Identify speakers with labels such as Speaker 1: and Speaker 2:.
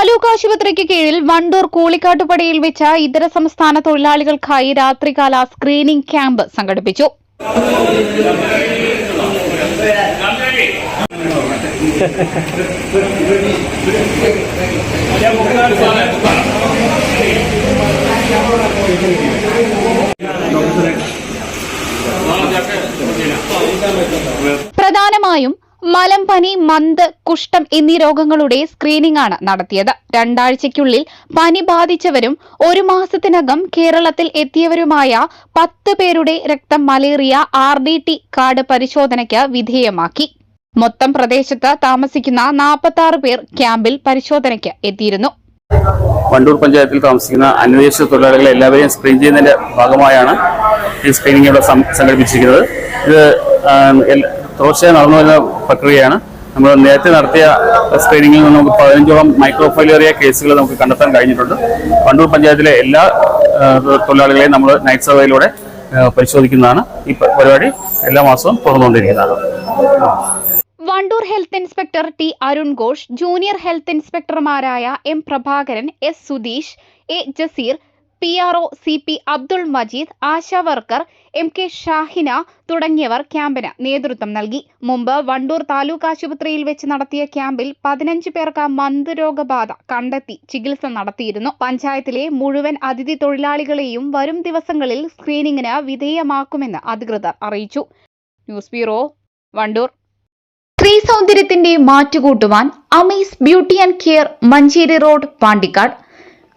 Speaker 1: താലൂക്ക് ആശുപത്രിക്ക് കീഴിൽ വണ്ടൂർ കൂളിക്കാട്ടുപടിയിൽ വെച്ച ഇതര സംസ്ഥാന തൊഴിലാളികൾക്കായി രാത്രികാല സ്ക്രീനിംഗ് ക്യാമ്പ് സംഘടിപ്പിച്ചു. പ്രധാനമായും മലമ്പനി മന്ത് കുഷ്ഠം എന്നീ രോഗങ്ങളുടെ സ്ക്രീനിംഗ് ആണ് നടത്തിയത്. രണ്ടാഴ്ചയ്ക്കുള്ളിൽ പനി ബാധിച്ചവരും ഒരു മാസത്തിനകം കേരളത്തിൽ എത്തിയവരുമായ പത്ത് പേരുടെ രക്തം malaria R D T card പരിശോധനയ്ക്ക് വിധേയമാക്കി. മൊത്തം പ്രദേശത്ത് താമസിക്കുന്ന നാൽപ്പത്തി ആറ് പേർ ക്യാമ്പിൽ പരിശോധനയ്ക്ക് എത്തിയിരുന്നു.
Speaker 2: വണ്ടൂർ പഞ്ചായത്തിൽ താമസിക്കുന്ന അന്വേഷണ തൊഴിലാളികളെ എല്ലാവരെയും സ്ക്രീൻ ചെയ്യുന്നതിന്റെ ഭാഗമായാണ് ഈ സ്ക്രീനിംഗ് ഇവിടെ സംഘടിപ്പിച്ചിരിക്കുന്നത്. ഇത് തുടർച്ചയായി നടന്നു വരുന്ന പ്രക്രിയയാണ്. നമ്മൾ നേരത്തെ നടത്തിയ സ്ക്രീനിങ്ങിൽ നിന്ന് നമുക്ക് പതിനഞ്ചോളം മൈക്രോഫൈലേറിയ കേസുകൾ നമുക്ക് കണ്ടെത്താൻ കഴിഞ്ഞിട്ടുണ്ട്. വണ്ടൂർ പഞ്ചായത്തിലെ എല്ലാ തൊഴിലാളികളെയും നമ്മൾ നൈറ്റ് സർവേയിലൂടെ പരിശോധിക്കുന്നതാണ്. ഈ പരിപാടി എല്ലാ മാസവും തുറന്നുകൊണ്ടിരിക്കുന്നത്
Speaker 1: Wandoor health inspector T Arun Ghosh junior health ഇൻസ്പെക്ടർമാരായ M Prabhakaran S Sudheesh A Jaseer P R O C P Abdul Majeed ASHA worker M K Shahina തുടങ്ങിയവർ ക്യാമ്പിന് നേതൃത്വം നൽകി. മുമ്പ് വണ്ടൂർ താലൂക്ക് ആശുപത്രിയിൽ വെച്ച് നടത്തിയ ക്യാമ്പിൽ പതിനഞ്ച് പേർക്ക് മന്ദരോഗബാധ കണ്ടെത്തി ചികിത്സ നടത്തിയിരുന്നു. പഞ്ചായത്തിലെ മുഴുവൻ അതിഥി തൊഴിലാളികളെയും വരും ദിവസങ്ങളിൽ സ്ക്രീനിങ്ങിന് വിധേയമാക്കുമെന്ന് അധികൃതർ അറിയിച്ചു. News bureau Wandoor. സ്ത്രീ സൗന്ദര്യത്തിന്റെ മാറ്റുകൂട്ടുവാൻ Amaze beauty and care Manjeri road Pandikkad.